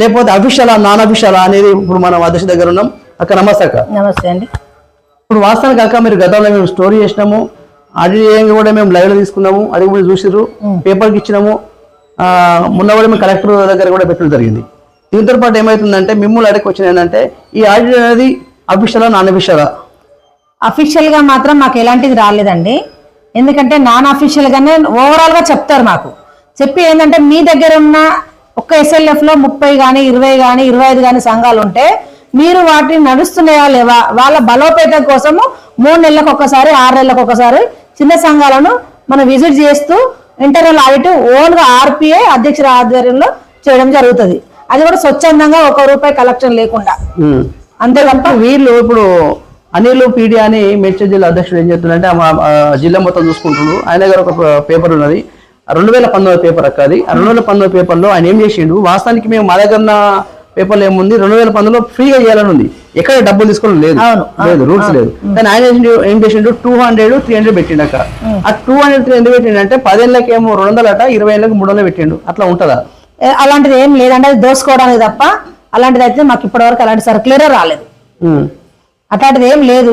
లేకపోతే అఫీషియలా నాన్ అఫీషియలా అనేది ఇప్పుడు మనం అధ్యక్ష దగ్గర ఉన్నాం. అక్క నమస్తే అక్క. నమస్తే అండి. ఇప్పుడు వాస్తవానికి అక్క మీరు గతంలో మేము స్టోరీ చేసినాము ఆడియోగా కూడా మేము లైవ్లో తీసుకున్నాము అది కూడా చూసిర్రు పేపర్కి ఇచ్చినాము. మొన్న కూడా మేము కలెక్టర్ దగ్గర కూడా పెట్టడం జరిగింది. దీంతో పాటు ఏమవుతుందంటే మిమ్మల్ని అడిగి వచ్చిన ఏంటంటే ఈ ఆడియో అనేది అఫీషియలా నాన్ అఫీషియలా అఫీషియల్గా మాత్రం మాకు ఎలాంటిది రాలేదండి. ఎందుకంటే నాన్ అఫీషియల్ గానే ఓవరాల్గా చెప్తారు మాకు. చెప్పి ఏంటంటే మీ దగ్గర ఉన్న ఒక్క ఎస్ఎల్ఎఫ్లో ముప్పై గాని ఇరవై గాని ఇరవై ఐదు గాని సంఘాలు ఉంటే మీరు వాటిని నడుస్తున్నాయా లేవా? వాళ్ళ బలోపేతం కోసము మూడు నెలలకు ఒకసారి ఆరు నెలలకు ఒకసారి చిన్న సంఘాలను మనం విజిట్ చేస్తూ ఇంటర్నల్ ఆడిట్ ఓన్గా ఆర్పిఐ అధ్యక్షుల ఆధ్వర్యంలో చేయడం జరుగుతుంది. అది కూడా స్వచ్ఛందంగా ఒక రూపాయి కలెక్షన్ లేకుండా. అంతే తప్ప వీళ్ళు ఇప్పుడు అనిల్ పీడి అని మేడ్చల్ జిల్లా అధ్యక్షుడు ఏం చెప్తున్నారంటే జిల్లా మొత్తం చూసుకుంటున్నారు. ఆయన దగ్గర ఒక పేపర్ ఉన్నది. రెండు వేల పంతొమ్మిది పేపర్ అక్క అది. రెండు వేల పంతొమ్మిది పేపర్లో ఆయన ఏం చేసిండు? వాస్తవానికి మేము మా దగ్గర పేపర్లో ఏముంది? రెండు వేల పంతొమ్మిదిలో ఫ్రీగా చేయాలని ఉంది ఎక్కడ డబ్బులు తీసుకోవడం లేదు. లేదు రూల్స్ లేదు. కానీ ఆయన ఏం- చేసిండు? టూ హండ్రెడ్ త్రీ హండ్రెడ్ పెట్టిండు అక్క. ఆ టూ హండ్రెడ్ త్రీ హండ్రెడ్ పెట్టిండు అంటే పదేళ్ళకి ఏమో రెండు వందలు అట ఇరవై ఏళ్ళకి మూడు వందలు పెట్టిండు. అట్లా ఉంటుందా? అలాంటిది ఏం లేదండి. అది దోసుకోవడానికి తప్ప అలాంటిది అయితే మాకు ఇప్పటివరకు అలాంటి సర్క్యులరే రాలేదు. అట్లాంటిది ఏం లేదు.